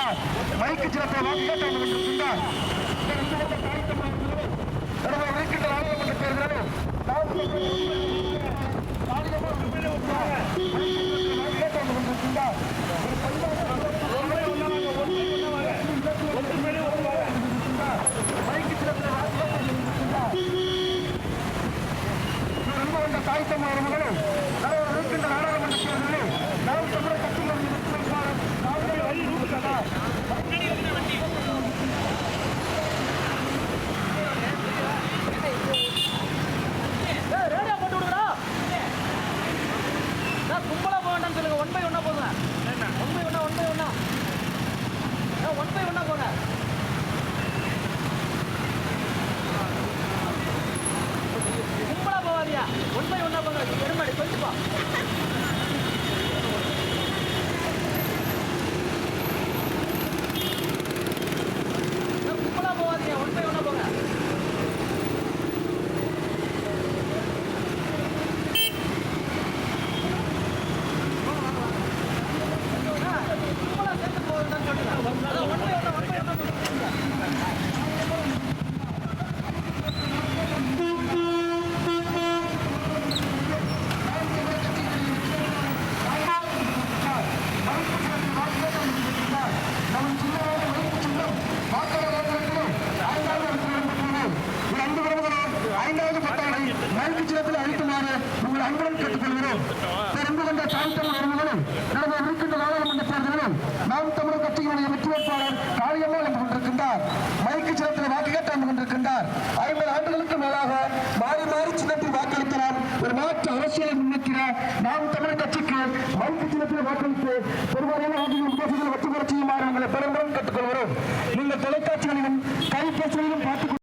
கொண்டிருக்கின்றார் மைக்கு சிறப்பை வாக்கிட்டு வந்து கொண்டிருக்கின்றார் கடமை இருக்கின்ற நாடாளுமன்ற தேர்தலில் நாம் தாய் இருக்கின்ற நாடாளுமன்ற தேர்தலில் நாம் தமிழர் கட்சிகள் ரேடியோ போட்டு விடுறா நான் கும்பலா போக வேண்டாம்னு சொல்லுங்க ஒன் பை ஒன்னா போங்க ஒன் பை ஒன்னா ஒன் பை ஒன்னா குப்பை பை ஒன்னா போங்க. கும்பலா போகாதியா ஒன் பை ஒன்னா போங்க. பெருமாடி சொல்லிட்டு போ. அன்புடன் கேட்டுக்கொள்கிறோம் பெருந்து கொண்ட தாய் தமிழ் உறவுகளும் நடந்த இருக்கின்ற நாடாளுமன்ற தேர்தலிலும் நாம் தமிழர் கட்சியினுடைய வெற்றி வேட்பாளர் காளியம்மாள் என்று கொண்டிருக்கின்றார். மைக்கு சின்னத்தில் வாக்கு கேட்டு வந்து கொண்டிருக்கின்றார். ஐம்பது ஆண்டுகளுக்கு மேலாக மாறி மாறி சின்னத்தில் வாக்களிக்கலாம் ஒரு மாற்று அரசியலை முன்னிற்கிற நாம் தமிழர் கட்சிக்கு மைக்கு சின்னத்தில் வாக்களித்து பெரும்பாலான ஆட்சிகள் உபதேசங்களை வெற்றி பெற செய்யுமாறு உங்களை பெரும்புடன் கேட்டுக்கொள்கிறோம். நீங்கள் தொலைக்காட்சிகளிலும் கைபேசிகளிலும் பார்த்துக்